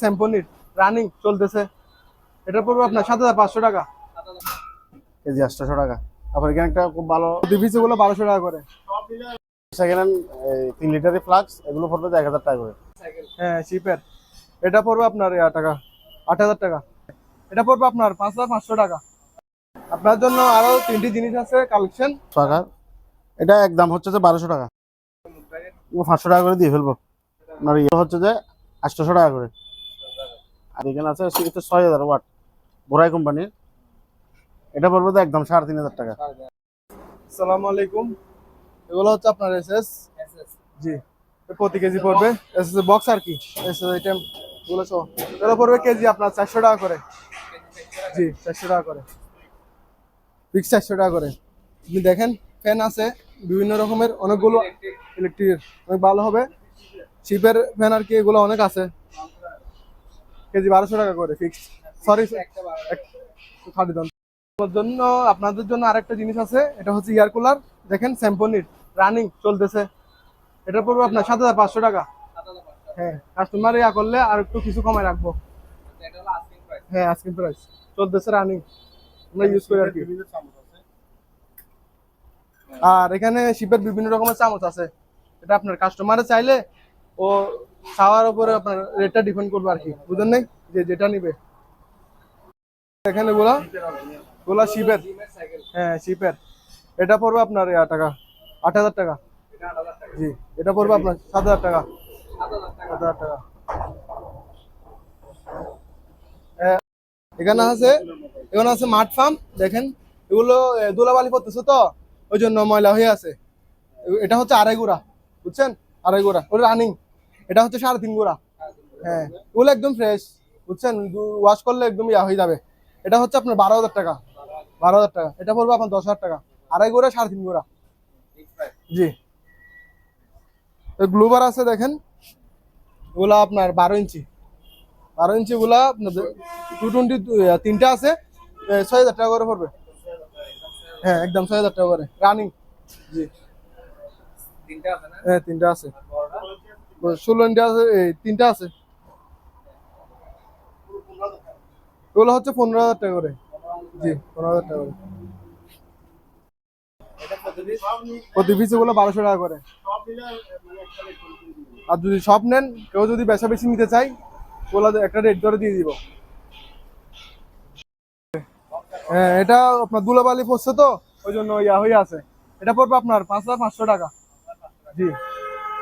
স্যাম্পনির running চলতেছে। এটা পড়বে আপনার সাত হাজার পাঁচশো টাকা। কেজি আটশোশো টাকা। তারপর এখানে একটা খুব ভালো ডিভিসি গুলো বারোশো টাকা করে। সেকেন্ড হ্যান্ড তিন লিটারের ফ্লাক্স এগুলো পড়বে এক হাজার টাকা করে। হ্যাঁ শিপের এটা পড়বে আপনার টাকা আট হাজার টাকা। এটা পড়বে আপনার পাঁচ হাজার পাঁচশো টাকা। আপনার জন্য আরও তিনটি জিনিস আছে কালেকশন টাকা এটা একদম হচ্ছে যে বারোশো টাকা। ও পাঁচশো টাকা করে দিয়ে ফেলব। আপনার ইয়ে হচ্ছে যে আটশোশো টাকা করে। আর এখানে আছে ছয় হাজার ওয়াট বোরাই কোম্পানির। এটা পড়বে তো একদম সাড়ে তিন হাজার টাকা। আসসালামু আলাইকুম। এগুলো হচ্ছে আপনার এস এস জি। প্রতি কেজি পড়বে? এস এস বক্স আর কি? এস এস আইটেম এগুলো সহ। এগুলো পড়বে কেজি আপনার চারশো টাকা করে। জি চারশো টাকা করে। ফিক্স চারশো টাকা করে। আপনি দেখেন ফ্যান আছে বিভিন্ন রকমের অনেকগুলো ইলেকট্রিক অনেক ভালো হবে। শিপের ফ্যান আর কি এগুলো অনেক আছে। কেজি বারোশো টাকা করে ফিক্স সরি জন্য আপনাদের জন্য আরেকটা জিনিস আছে এটা হচ্ছে এয়ার কুলার দেখেন স্যাম্পনির রানিং চলতেছে। এটা পড়বে আপনার সাত হাজার পাঁচশো টাকা। হ্যাঁ কাস্টমার ইয়া করলে আর একটু কিছু কমায় রাখব। হ্যাঁ আজকে প্রাইস চলতেছে রানিং আমরা ইউজ করি আর কি। আর এখানে শিপের বিভিন্ন রকমের চামচ আছে। এটা আপনার কাস্টমারে চাইলে ও খাওয়ার উপরে আপনার রেটটা ডিপেন্ড করবে আর কি বুঝলেন নাই? যে যেটা নিবে। এখানে গোলা গোলা শিপের হ্যাঁ শিপের এটা পড়বে আপনার টাকা। আট হাজার টাকা। জি এটা পড়বে আপনার সাত হাজার টাকা। সাত হাজার টাকা। হ্যাঁ, এখানে আছে এখানে আছে মাঠ ফার্ম দেখেন। এগুলো এ, ধুলাবালি পড়তেছে তো ওই জন্য ময়লা হয়ে আছে। এটা হচ্ছে আড়াই গুড়া বুঝছেন? আড়াই গুড়া ওটা রানিং এটা হচ্ছে সাড়ে তিন গুড়া। হ্যাঁ এগুলো একদম ফ্রেশ বুঝছেন? ওয়াশ করলে একদম ইয়া হয়ে যাবে। এটা হচ্ছে আপনার বারো হাজার টাকা। বারো হাজার টাকা। এটা পড়বে আপনার দশ হাজার টাকা। আড়াই গোড়া সাড়ে তিন গোড়া। জি। গ্লোবার আছে দেখেন। ওগুলা আপনার বারো ইঞ্চি। বারো ইঞ্চি গুলা আপনার টু টোয়েন্টি তিনটা আছে। ছয় হাজার টাকা করে পড়বে। হ্যাঁ একদম ছয় হাজার টাকা করে। রানিং জি। তিনটা আছে হ্যাঁ তিনটা আছে। ষোলো ইঞ্চি আছে তিনটা আছে। ওগুলো হচ্ছে পনেরো হাজার টাকা করে। বারোশো টাকা করে। আর যদি সব নেন, কেউ যদি বেশা বেশি নিতে চাই ওগুলো একটা রেট ধরে দিয়ে দিব। হ্যাঁ এটা আপনার দুলাবালি পড়ছে তো, ওই জন্য ইয়া হয়ে আছে। এটা পড়বে আপনার পাঁচ হাজার পাঁচশো টাকা। জি।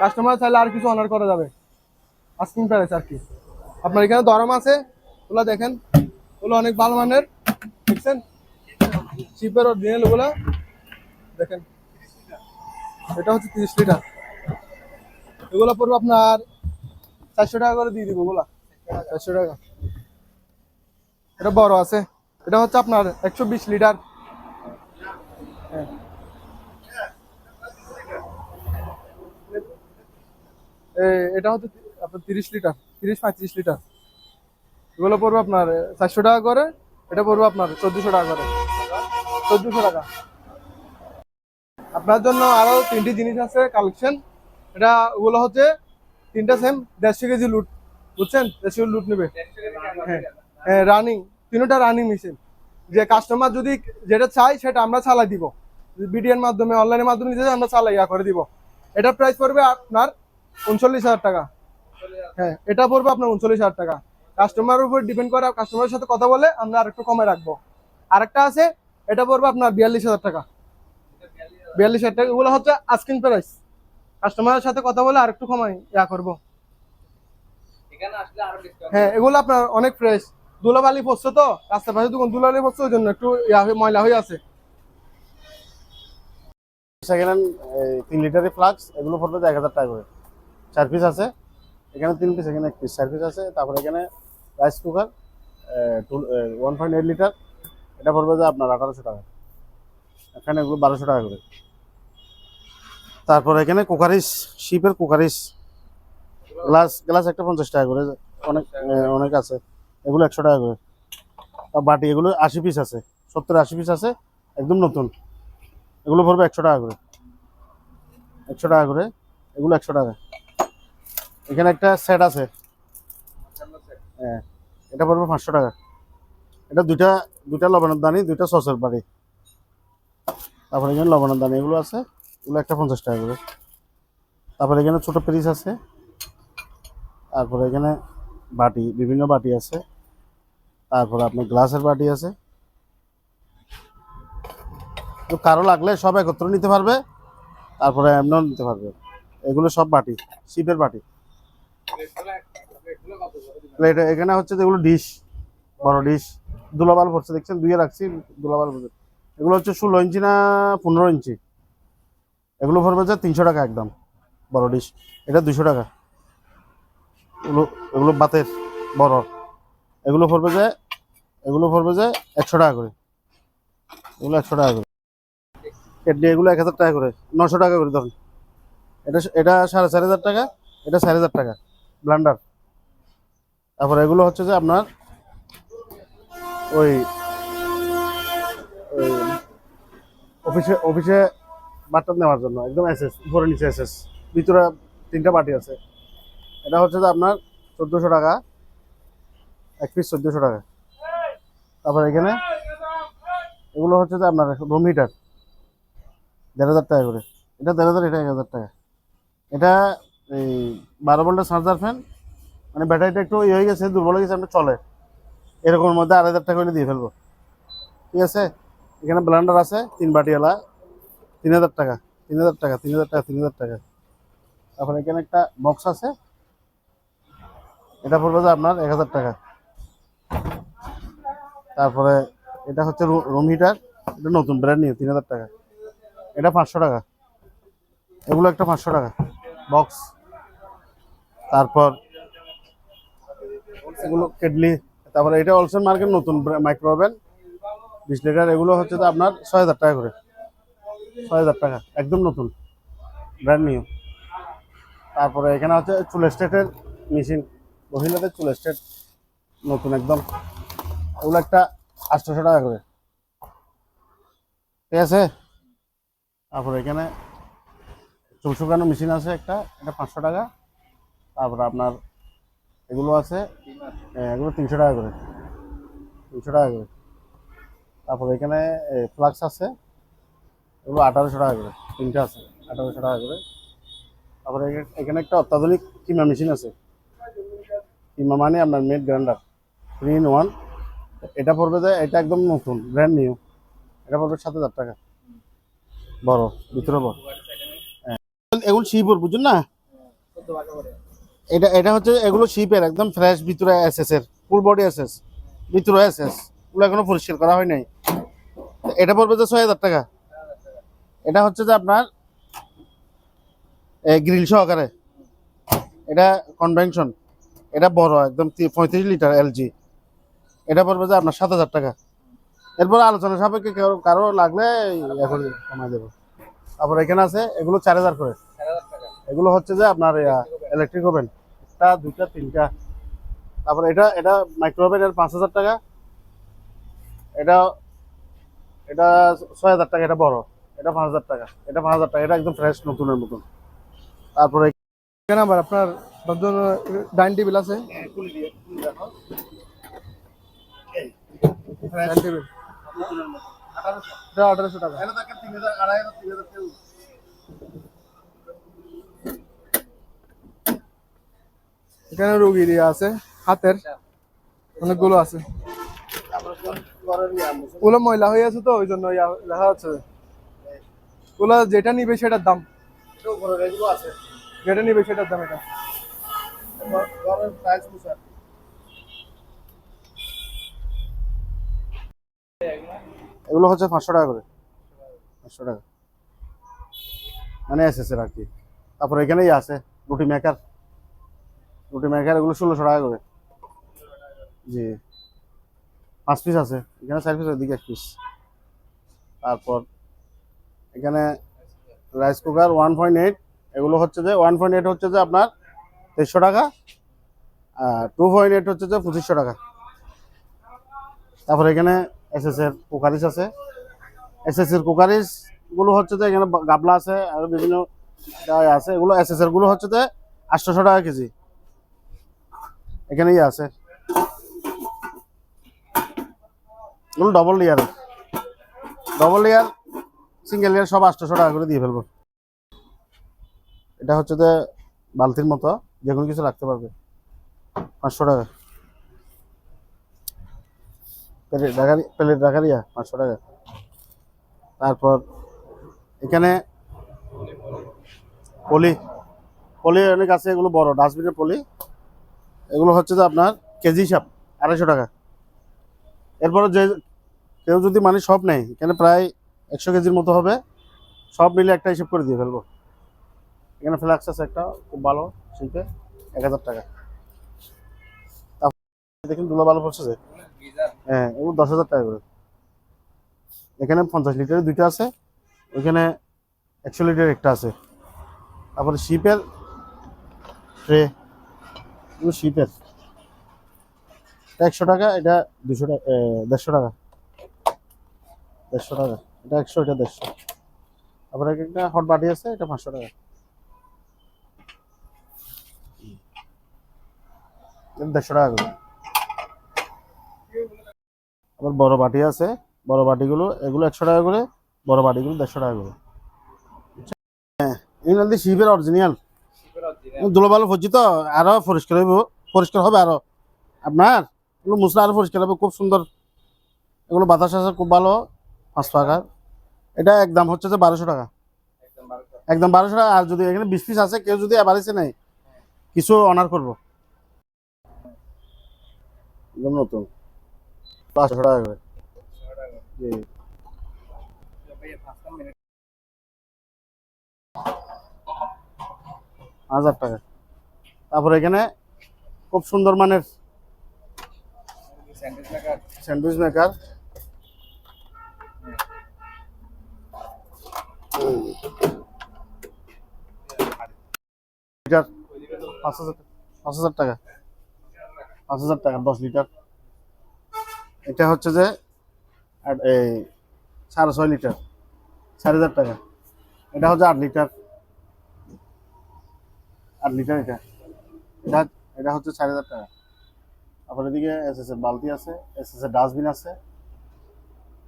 কাস্টমার চাইলে আর কিছু অনার করা যাবে? আস্কিং প্রাইস আর কি। আপনার এখানে দরম আছে, ওগুলো দেখেন, ওগুলো অনেক ভালো মানের, দেখছেন? শিপের অরিজিনাল ওগুলো, দেখেন। এটা হচ্ছে তিরিশ লিটার। এগুলো পড়বে আপনার চারশো টাকা করে দিয়ে দিব ওগুলা। চারশো টাকা। এটা বড় আছে। এটা হচ্ছে আপনার একশো বিশ লিটার। হ্যাঁ। এটা হচ্ছে আপনার তিরিশ লিটার, তিরিশ পঁয়ত্রিশ লিটার। এগুলো পড়বে আপনার চারশো টাকা করে, এটা পড়বে আপনার চোদ্দশো টাকা করে। চোদ্দশো টাকা। আপনার জন্য আরও তিনটি জিনিস আছে কালেকশন এটা ওগুলো হচ্ছে তিনটা সেম দেড়শো কেজি লুট বুঝছেন? দেড়শো কেজি লুট নেবে। হ্যাঁ হ্যাঁ রানিং তিনটা রানিং মেশিন যে কাস্টমার যদি যেটা চাই, সেটা আমরা চালাই দিব। বিডিএর মাধ্যমে অনলাইনের মাধ্যমে নিতে আমরা চালাই, ইয়া করে দিব। এটার প্রাইস পড়বে আপনার উনচল্লিশ হাজার টাকা। হ্যাঁ এটা পড়বে আপনার উনচল্লিশ হাজার টাকা। কাস্টমারের উপর ডিপেন্ড করে কাস্টমারের সাথে কথা বলে আমরা আরেকটু কমে রাখব। আরেকটা আছে এটা পড়বে আপনার বিয়াল্লিশ হাজার টাকা। বিয়াল্লিশ হাজার টাকা এগুলো হচ্ছে আস্কিং প্রাইস কাস্টমারের সাথে কথা বলে আরেকটু কমাই ইয়া করব। হ্যাঁ এগুলো আপনার অনেক ফ্রেশ ধুলাবালি পড়ছে তো রাস্তার পাশে দোকান ধুলাবালি পড়ছে ওই জন্য একটু ইয়া হয়ে- ময়লা হয়ে আছে। সেকেন্ড হ্যান্ড তিন লিটারের ফ্লাক্স এগুলো পড়বে এক হাজার টাকা করে। চার পিস আছে। এখানে তিন পিস এখানে এক পিস চার পিস আছে। তারপরে এখানে rice cooker one point eight litre এটা পড়বে যে আপনার আঠারোশো টাকা। এখানে এগুলো বারোশো টাকা করে। তারপরে এখানে কুকারিস, শিপের কুকারিস। গ্লাস গ্লাস একটা পঞ্চাশ টাকা করে। অনেক অনেক আছে। এগুলো একশো টাকা করে। আর বাটি, এগুলো আশি পিস আছে। সত্তর, আশি পিস আছে। একদম নতুন। এগুলো পড়বে একশো টাকা করে। একশো টাকা করে। এগুলো একশো টাকা। এখানে একটা সেট আছে। হ্যাঁ এটা পড়বে পাঁচশো টাকা। এটা দুইটা দুইটা লবণের দানি, দুইটা সসের বাড়ি তারপরে এখানে লবণের দানি এগুলো আছে, এগুলো একটা পঞ্চাশ টাকা করে। তারপরে এখানে ছোটো পিস আছে। তারপরে এখানে বাটি, বিভিন্ন বাটি আছে। তারপরে আপনার গ্লাসের বাটি আছে। তো কারও লাগলে সব একত্র নিতে পারবে, তারপরে এমনও নিতে পারবে। এগুলো সব বাটি, শিপের বাটি। প্লেট এখানে হচ্ছে যেগুলো ডিশ, বড় ডিশ। দুলাবাল পড়ছে দেখছেন? দুইয়ে রাখছি, দুলাবাল ভরছে এগুলো হচ্ছে ষোলো ইঞ্চি না পনেরো ইঞ্চি? এগুলো পড়বে যে তিনশো টাকা একদম, বড় ডিশ। এটা দুশো টাকা। এগুলো এগুলো বাতের, বড়। এগুলো পড়বে যে, এগুলো পড়বে যে একশো টাকা করে। এগুলো একশো টাকা করে। কেটলি এগুলো এক হাজার টাকা করে, নশো টাকা করে ধরুন। এটা এটা সাড়ে চার হাজার টাকা, এটা চার হাজার টাকা। ব্লান্ডার। তারপর এগুলো হচ্ছে যে আপনার ওই অফিসে অফিসে বাটন নেওয়ার জন্য, একদম এসএস, উপরে নিচে এসএস, ভিতরে তিনটা বাটি আছে। এটা হচ্ছে যে আপনার চোদ্দোশো টাকা, এক পিস চোদ্দোশো টাকা। তারপর এখানে এগুলো হচ্ছে যে আপনার রুম হিটার দেড় হাজার টাকা করে। এটা দেড় হাজার, এটা এক হাজার টাকা। এটা এই বারো ভোল্টের চার্জার ফ্যান মানে ব্যাটারিটা একটু ইয়ে হয়ে গেছে, দুর্বল হয়ে গেছে আমরা চলে। এরকমের মধ্যে আড়াই হাজার টাকা করে দিয়ে ফেলব। ঠিক আছে? এখানে ব্লান্ডার আছে, তিন বাটিওয়ালা, তিন হাজার টাকা, তিন হাজার টাকা, তিন হাজার টাকা, তিন হাজার টাকা। তারপরে এখানে একটা বক্স আছে। এটা পড়বে যে আপনার এক হাজার টাকা। তারপরে এটা হচ্ছে রুম হিটার এটা নতুন ব্র্যান্ড নিয়ে তিন হাজার টাকা। এটা পাঁচশো টাকা। এগুলো একটা পাঁচশো টাকা বক্স তারপর এগুলো কেটলি, তারপরে এটা অলসন মার্কেট নতুন মাইক্রো ওভেন বিশ লিটার, এগুলো হচ্ছে তো আপনার ছয় হাজার টাকা করে। ছয় হাজার টাকা, একদম নতুন ব্র্যান্ড নিউ তারপরে এখানে হচ্ছে চুল স্টেটের মেশিন মহিলাদের চুল স্টেট নতুন একদম। ওগুলো একটা আটশোশো টাকা করে। ঠিক আছে? তারপরে এখানে চুল শুকানো মেশিন আছে একটা, এটা পাঁচশো টাকা। তারপরে আপনার এগুলো আছে এগুলো তিনশো টাকা করে। তিনশো টাকা করে। তারপরে এখানে ফ্লাক্স আছে, এগুলো আঠারোশো টাকা করে, তিনটা আছে, আঠারোশো টাকা করে। তারপরে এখানে একটা অত্যাধুনিক কিমা মেশিন আছে। কিমা মানে আপনার meat grinder three in one এটা পড়বে যে, এটা একদম নতুন ব্র্যান্ড নিউ এটা পড়বে সাত হাজার টাকা। বড়, ভিতরে বড়। হ্যাঁ। এগুলো শিপর বুঝুন না? এটা এটা হচ্ছে এগুলো শিপের একদম ফ্রেশ ভিতরে এসএস এর ফুল বডি এসএস ভিতরে এসএস ওগুলো এখনও পরিষ্কার করা হয় নাই। এটা পড়বে যে ছয় হাজার টাকা। এটা হচ্ছে যে আপনার গ্রিল সহকারে। এটা কনভেনশন এটা বড়, একদম পঁয়ত্রিশ লিটার এলজি এটা পড়বে যে আপনার সাত হাজার টাকা। এরপর আলোচনা সাপেক্ষে কারও লাগলে এখন কমাই দেবো। তারপর এখানে আছে, এগুলো চার হাজার করে। এগুলো হচ্ছে যে আপনার ইলেকট্রিক ওভেন একটা দুইটা তিনটা। তারপর এটা এটা মাইক্রো ওভেন এর পাঁচ হাজার টাকা। এটা এটা ছয় হাজার টাকা এটা বড়। এটা পাঁচ হাজার টাকা। এটা পাঁচ হাজার টাকা এটা একদম ফ্রেশ নতুনের মতন। তারপরে এখানে আবার আপনার ডাইনিং টেবিল আছে। Dining table. আঠারোশো টাকা। এখানে রুগী দিয়ে আছে, হাতের অনেকগুলো আছে। ওগুলো ময়লা হয়ে আছে তো, ওই জন্য লেখা আছে। ওগুলো যেটা নিবে সেটার দাম। যেটা নিবে সেটার দাম এটা। এগুলো হচ্ছে পাঁচশো টাকা করে। পাঁচশো টাকা। মানে এসেছে আর কি। তারপরে এখানেই আছে, রুটি মেকার রুটি মেকার এগুলো ষোলোশো টাকা করে। জি। পাঁচ পিস আছে। এখানে চার পিস এক পিস তারপর এখানে rice cooker one point eight এগুলো হচ্ছে যে ওয়ান পয়েন্ট এইট হচ্ছে যে আপনার তেইশশো টাকা আর টু পয়েন্ট এইট হচ্ছে যে পঁচিশশো টাকা। তারপরে এখানে এসএস এর কুকারিস আছে। এসএস এর কুকারিসগুলো হচ্ছে যে এখানে গাবলা আছে, আর বিভিন্ন আছে। এগুলো এসএস এরগুলো হচ্ছে যে আটশোশো টাকা কেজি। এখানে ইয়ে আছে double layer double layer single layer সব আটশো টাকা করে দিয়ে ফেলব। এটা হচ্ছে যে বালতির মতো, যে কোনো কিছু রাখতে পারবে। পাঁচশো টাকা। প্লেট রাখার প্লেট রাখার ইয়া পাঁচশো টাকা। তারপর এখানে পলি। পলি অনেক আছে, এগুলো বড়, ডাস্টবিনের পলি। এগুলো হচ্ছে যে আপনার কেজি হিসাব আড়াইশো টাকা। এরপরে যে কেউ যদি মানে সব নেয়, এখানে প্রায় একশো কেজির মতো হবে। সব মিলে একটা হিসেব করে দিয়ে ফেলব। এখানে ফ্ল্যাক্স আছে একটা, খুব ভালো শিল্পে, এক হাজার টাকা। দেখুন দুলা ভালো পড়ছে যে হ্যাঁ এগুলো দশ হাজার টাকা করে। এখানে পঞ্চাশ লিটারের দুইটা আছে, ওইখানে একশো লিটারের একটা আছে। তারপরে শিপের ট্রে শিপের এটা একশো টাকা, এটা দুশো টাকা দেড়শো টাকা। দেড়শো টাকা, এটা একশো, এটা দেড়শো। তারপরে একটা হট বাটি আছে, এটা পাঁচশো টাকা। দেড়শো টাকা করে। আবার বড় বাটি আছে, বড় বাটিগুলো, এগুলো একশো টাকা করে, বড় বাটিগুলো দেড়শো টাকা করে। হ্যাঁ এগুলো শিপের অরিজিনাল ধুলো ভালো পড়ছি তো আরও পরিষ্কার হইব পরিষ্কার হবে আরও। আপনার এগুলো মুসলা আরও পরিষ্কার হবে খুব সুন্দর। এগুলো বাতাস আছে খুব ভালো পাঁচ টাকার এটা একদম হচ্ছে যে বারোশো টাকা। একদম বারোশো টাকা। আর যদি এখানে বিশ পিস আছে কেউ যদি আবার এসে নেয় কিছু অনার করব। একদম নতুন। পাঁচশো টাকা করে। জি। হাজার টাকা। তারপরে এখানে খুব সুন্দর মানের স্যান্ডউইচ মেকার। লিটার পাঁচ হাজার পাঁচ হাজার টাকা, পাঁচ হাজার টাকা, দশ লিটার। এটা হচ্ছে যে এই সাড়ে ছয় লিটার চার হাজার টাকা। এটা হচ্ছে আট লিটার। আট লিটার এটা। এটা এটা হচ্ছে চার হাজার টাকা। তারপর এদিকে এস এস এর বালতি আছে এস এস এর ডাস্টবিন আছে।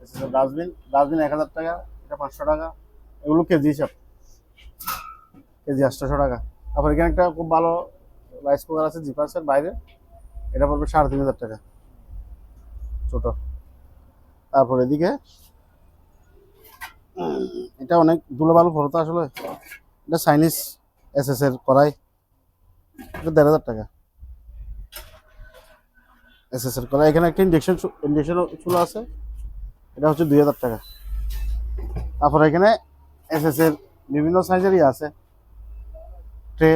এস এস এর ডাস্টবিন ডাস্টবিন এক হাজার টাকা, এটা পাঁচশো টাকা। এগুলো কেজি হিসাব। কেজি আটশোশো টাকা। তারপর এখানে একটা খুব ভালো রাইস কুকার আছে জিপাসের বাইরে। এটা পড়বে সাড়ে তিন হাজার টাকা। ছোট। তারপর এদিকে, এটা অনেক ধুলো ভালো ফটো আসলে। এটা চাইনিজ এস এস এর করাই এটা দেড় হাজার টাকা। এস এস এর করাই এখানে একটা ইন্ডেকশন ইন্ডেকশন চুলা আছে। এটা হচ্ছে দুই হাজার টাকা। তারপর এখানে এস এস এর বিভিন্ন সাইজেরই আছে। ট্রে,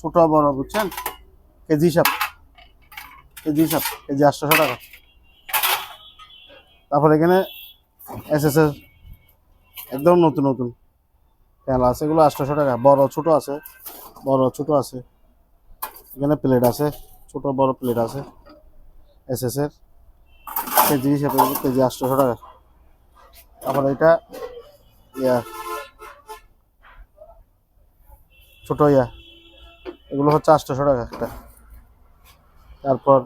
ছোট, বড়, বুঝছেন? কেজি হিসাব। কেজি হিসাব। কেজি আটশোশো টাকা। তারপর এখানে এস এস এর একদম নতুন নতুন। পেলা আছে, এগুলো আটশোশো টাকা। বড়, ছোট আছে। বড়, ছোট আছে। এখানে প্লেট আছে, ছোট বড় প্লেট আছে এস এস এর। কেজি হিসাবে কেজি আটশোশো টাকা। তারপর এটা, ইয়া, ছোট ইয়া, এগুলো হচ্ছে আটশোশো টাকা একটা। তারপর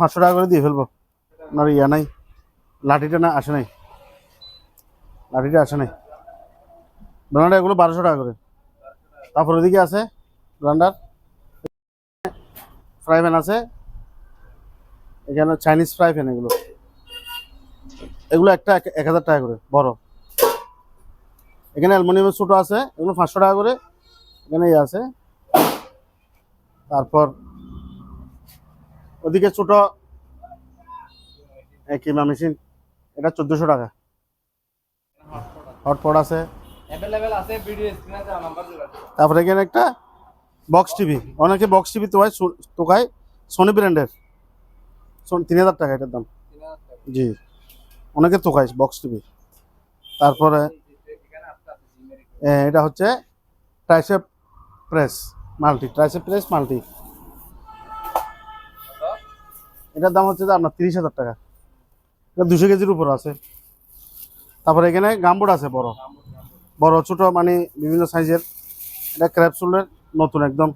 পাঁচশো টাকা করে দিয়ে ফেলব। আপনার ইয়া নাই, লাঠিটা না, আসে নাই। লাঠিটা আসে নাই ব্রান্ডার এগুলো বারোশো টাকা করে। তারপর ওদিকে আছে ব্রান্ডার ফ্রাই প্যান আছে। এখানে চাইনিজ ফ্রাই প্যান এগুলো। এগুলো একটা এক- হাজার টাকা করে, বড়। এখানে অ্যালমোনিয়ামের ছোটো আছে, এগুলো পাঁচশো টাকা করে। এখানে ইয়ে আছে। তারপর ওদিকে ছোট কিমা মেশিন, এটা চোদ্দোশো টাকা। হটপট আছে। অ্যাভেলেবেল আছে ভিডিও স্ক্রিনে দেওয়া নাম্বার দিবেন তারপরে এখানে একটা বক্স টিভি অনেকে বক্স টিভি তোকায় তোকায় সোনি ব্র্যান্ডের তিন হাজার টাকা এটার দাম। জি। অনেকে তোকায় বক্স টিভি তারপরে এটা হচ্ছে tricep press multi tricep press multi এটার দাম হচ্ছে আপনার তিরিশ হাজার টাকা। এটা দুশো কেজির উপর আছে। তারপরে এখানে গামবোর্ড আছে বড়। বড়, ছোট মানে বিভিন্ন সাইজের। এটা ক্র্যাপসুলের নতুন একদম।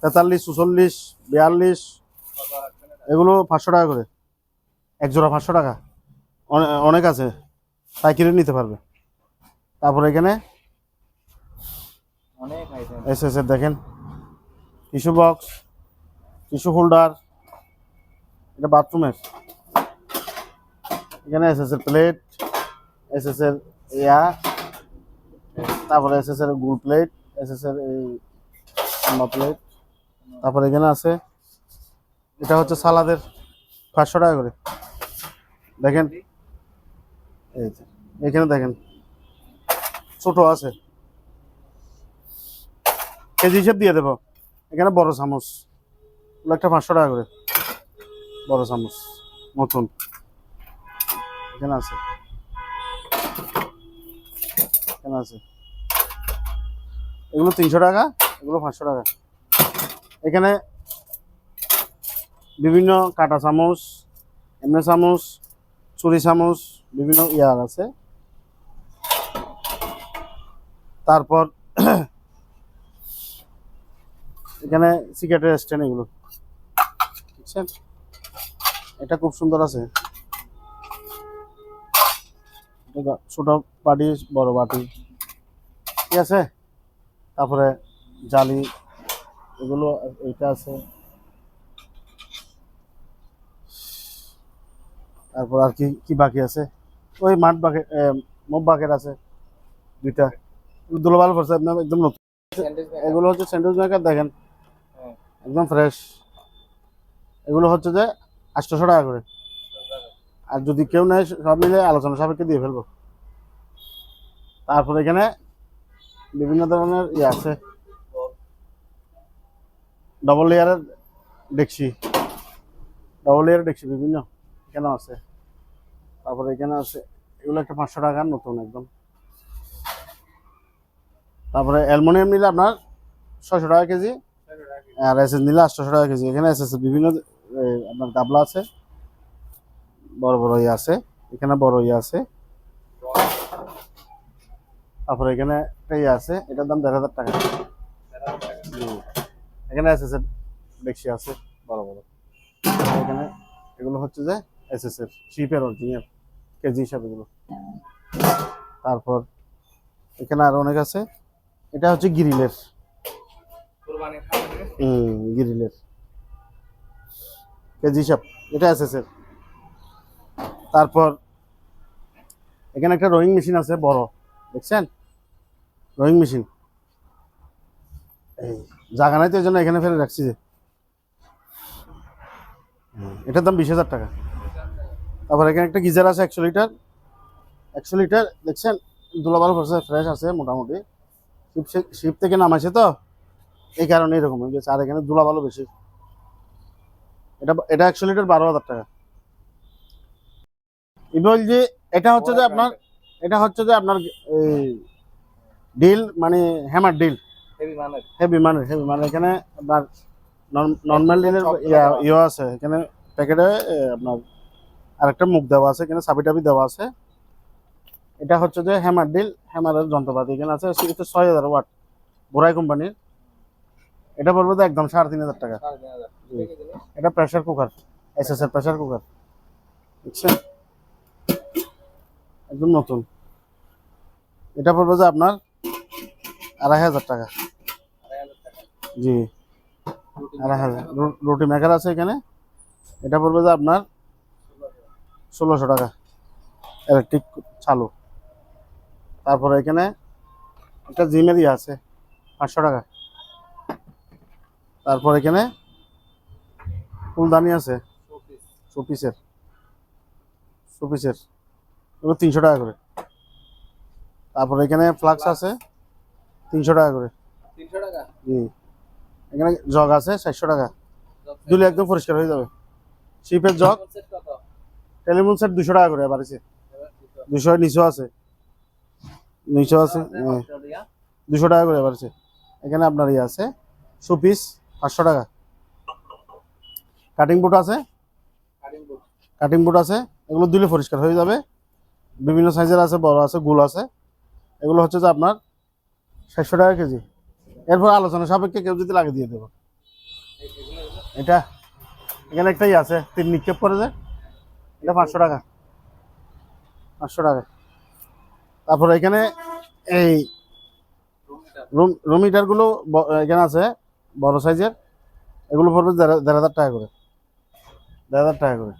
তেতাল্লিশ, চুচল্লিশ, বিয়াল্লিশ? এগুলো পাঁচশো টাকা করে। এক জোড়া পাঁচশো টাকা। অনেক আছে। পাইকারি নিতে পারবে। তারপরে এখানে এস এস এর দেখেন। Tissue box, tissue holder. এটা বাথরুমের। এখানে S S plate. S S এর ইয়া তারপরে এস এস এর গুল প্লেট এস এস এর এই লম্বা প্লেট, তারপরে এখানে আছে, এটা হচ্ছে সালাদের পাঁচশো টাকা করে। দেখেন, এই এখানে দেখেন, ছোট আছে। কেজি হিসেব দিয়ে দেবো। এখানে বড় চামচ একটা পাঁচশো টাকা করে। বড় চামচ, নতুন। এখানে আছে। এখানে আছে। এগুলো তিনশো টাকা, এগুলো পাঁচশো টাকা। এখানে বিভিন্ন কাটা চামচ, এমনি চামচ, চুরি চামচ, বিভিন্ন ইয়ার আছে। তারপর এখানে সিগারেটের স্ট্যান্ড এগুলো। বুঝছেন এটা খুব সুন্দর আছে। ছোট বাটি বড় বাটি। ঠিক আছে? তারপরে জালি এগুলো এইটা আছে। তারপর আর কি কি বাকি আছে? ওই মাঠ বাকেট মব বাকেট আছে দুইটা। দুলো ভালো করছে আপনার একদম নতুন। এগুলো হচ্ছে স্যান্ডউইচ মেকার দেখেন। হ্যাঁ। একদম ফ্রেশ এগুলো হচ্ছে যে আটশোশো টাকা করে। আর যদি কেউ নেয় সব মিলে আলোচনা সাপেক্ষে দিয়ে ফেলব। তারপর এখানে বিভিন্ন ধরনের ইয়ে আছে। ডবল লেয়ারের ডেকসি ডবল লেয়ারের ডেকসি বিভিন্ন এখানেও আছে। তারপরে এখানে আছে এগুলো একটা পাঁচশো টাকা নতুন একদম। তারপরে অ্যালমোনিয়াম নিলে আপনার ছয়শো টাকা কেজি। আর এস এস নিলে আটশোশো টাকা কেজি। এখানে এস এস বিভিন্ন আপনার গাবলা আছে। বড় বড় ইয়ে আছে। এখানে বড় ইয়ে আছে। তারপরে এখানে একটা ইয়ে আছে। এটার দাম দেড় হাজার টাকা। এখানে এস এস এর ডেকসি আছে বড় বড়। এখানে এগুলো হচ্ছে যে এস এস এর শিপের অরিজিনাল কেজি হিসাবে এগুলো। তারপর এখানে আরও অনেক আছে। এটা হচ্ছে গ্রিলের। হুম গ্রিলের। কেজি হিসাব। এটা এস এস স্যার তারপর এখানে একটা রোয়িং মেশিন আছে, বড়। দেখছেন? রোয়িং মেশিন এই, জায়গা নাই তো জন্য এখানে ফেলে রাখছি যে। এটার দাম বিশ হাজার টাকা। তারপর এখানে একটা গিজার আছে, একশো লিটার। একশো লিটার, দেখছেন? দুলাবাল করছে ফ্রেশ আছে, মোটামুটি। শিপ শিপ থেকে নামাইছে তো। এই কারণে এরকম হয়ে গেছে আর এখানে দুলা ভালো বেশি। এটা এটা একশো লিটার বারো হাজার টাকা। এবার যে এটা হচ্ছে যে আপনার এটা হচ্ছে যে আপনার এই ডিল মানে হ্যামার ডিল। হেভি মানের হেভি মানে হেভি মানে এখানে আপনার নর্মাল ডিলের ইয়া- আছে। এখানে প্যাকেটে আপনার আরেকটা মুখ দেওয়া আছে। এখানে চাবি টাবি দেওয়া আছে। এটা হচ্ছে যে হ্যামার ডিল হ্যামারের যন্ত্রপাতি। এখানে আছে সেটা ছয় হাজার ওয়াট বোরাই কোম্পানির। এটা পড়বে তো একদম সাড়ে তিন হাজার টাকা। এটা প্রেসার কুকার এস এস এর প্রেসার কুকার বুঝছেন? একদম নতুন। এটা পড়বে যে আপনার আড়াই হাজার টাকা। জি। আড়াই হাজার। রুটি মেকার আছে এখানে। এটা পড়বে যে আপনার ষোলোশো টাকা। ইলেকট্রিক চালু। তারপরে এখানে একটা জিমের ইয়ে আছে, পাঁচশো টাকা। তারপর এখানে ফুলদানি আছে, শোপিস। শোপিসের। শোপিসের। এগুলো তিনশো টাকা করে। তারপরে এখানে ফ্লাক্স আছে তিনশো টাকা করে। জি। এখানে জগ আছে চারশো টাকা। দুলে একদম পরিষ্কার হয়ে যাবে। শিপের জগ টেলিফোন সেট দুশো টাকা করে বাড়িছে দুশো। দুশো আছে। নিচেও আছে হ্যাঁ। দুশো টাকা করে বাড়ছে এখানে আপনার ইয়ে আছে শোপিস পাঁচশো টাকা। কাটিং বুট আছে। কাটিং বুট আছে এগুলো দিলে পরিষ্কার হয়ে যাবে। বিভিন্ন সাইজের আছে, বড় আছে, গোল আছে। এগুলো হচ্ছে যে আপনার ষাটশো টাকা কেজি। এরপর আলোচনা সাপেক্ষে কেউ যদি লাগে দিয়ে দেবো। এটা, এখানে একটাই আছে, তিন নিক্ষেপ করে যে। এটা পাঁচশো টাকা। পাঁচশো টাকা। তারপরে এখানে এই রুম রুম হিটারগুলো এখানে আছে, বড় সাইজের। এগুলো পড়বে দেড় হাজার টাকা করে। দেড় হাজার টাকা করে।